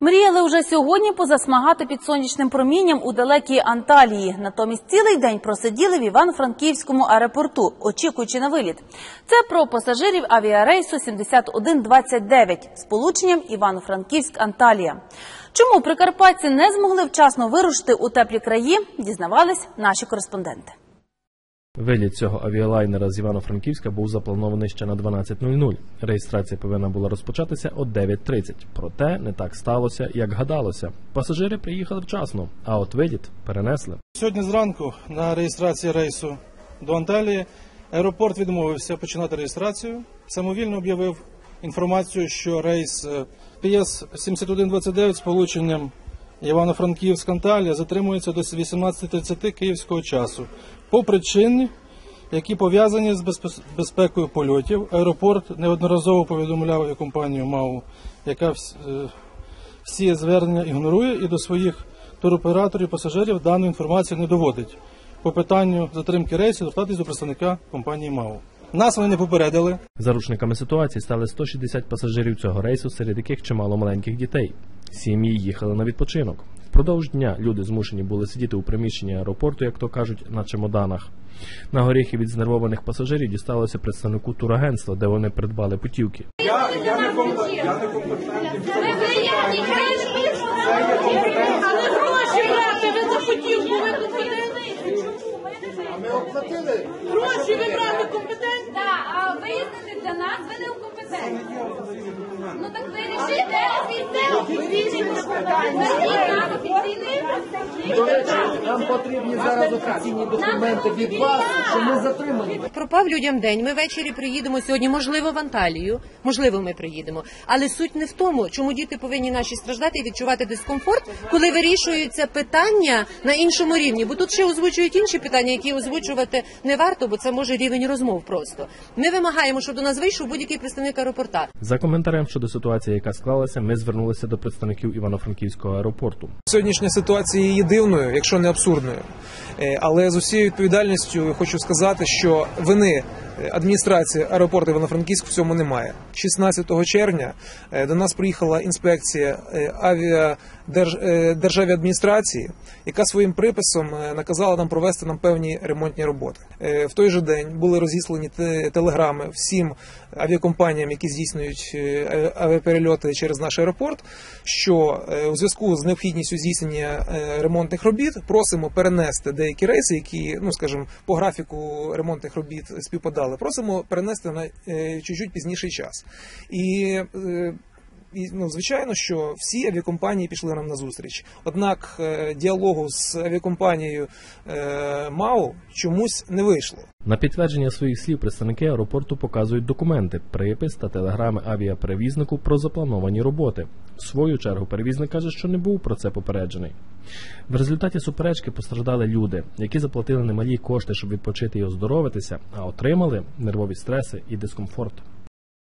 Мріяли вже сьогодні позасмагати під сонячним промінням у далекій Анталії. Натомість цілий день просиділи в Івано-Франківському аеропорту, очікуючи на виліт. Це про пасажирів авіарейсу 7129 з полученням Івано-Франківськ-Анталія. Чому прикарпатці не змогли вчасно вирушити у теплі краї, дізнавались наші кореспонденти. Виліт цього авіалайнера з Івано-Франківська був запланований ще на 12.00. Реєстрація повинна була розпочатися о 9.30. Проте не так сталося, як гадалося. Пасажири приїхали вчасно, а от виліт перенесли. Сьогодні зранку на реєстрації рейсу до Анталії аеропорт відмовився починати реєстрацію. Самовільно об'явив інформацію, що рейс е, PS 7129 з полученням Івано-Франківськ Анталія затримується до 18.30 київського часу по причині, які пов'язані з безпекою польотів. Аеропорт неодноразово повідомляв авіакомпанію МАУ, яка е, всі звернення ігнорує і до своїх туроператорів пасажирів дану інформацію не доводить. По питанню затримки рейсу звертатись до представника компанії МАУ. Нас вони не попередили. Заручниками ситуації стали 160 пасажирів цього рейсу, серед яких чимало маленьких дітей. Сім'ї їхали на відпочинок. Впродовж дня люди змушені були сидіти у приміщенні аеропорту, як то кажуть, на чемоданах. На горіхи від знервованих пасажирів дісталося представнику турагентства, де вони придбали путівки. Але гроші брати, ви за путівку, ви компетентні. Гроші ви брали компетентні. Так, а виїздити для нас ви не компетентні. Ну так ви Нам потрібні зараз офіційні документи від вас, що ми затримані. Пропав людям день. Ми ввечері приїдемо сьогодні, можливо, в Анталію. Можливо, ми приїдемо. Але суть не в тому, чому діти повинні наші страждати і відчувати дискомфорт, коли вирішуються питання на іншому рівні. Бо тут ще озвучують інші питання, які озвучувати не варто, бо це може рівень розмов просто. Ми вимагаємо, щоб до нас вийшов будь-який представник аеропорта. За коментарем щодо ситуації, яка склалася, ми звернулися до представників Івано-Франківського аеропорту. Сьогоднішня ситуація є дивною, якщо не абсурдною. Е, Але з усією відповідальністю хочу сказати, що вини е, адміністрації аеропорту Івано-Франківськ в цьому немає. 16 червня е, до нас приїхала інспекція авіадержаві адміністрації, яка своїм приписом наказала нам провести нам певні ремонтні роботи. В той же день були розіслані телеграми всім авіакомпаніям, які здійснюють е, авіаперельоти через наш аеропорт, що е, у зв'язку з необхідністю здійснення е, ремонтних робіт просимо перенести деякі рейси, які, ну скажімо, по графіку ремонтних робіт співпадали. Просимо перенести на е, чуть-чуть пізніший час. І, ну, звичайно, що всі авіакомпанії пішли нам на зустріч. Однак е, діалогу з авіакомпанією е, МАУ чомусь не вийшло. На підтвердження своїх слів представники аеропорту показують документи, припис та телеграми авіаперевізнику про заплановані роботи. В свою чергу перевізник каже, що не був про це попереджений. В результаті суперечки постраждали люди, які заплатили немалі кошти, щоб відпочити і оздоровитися, а отримали нервові стреси і дискомфорт.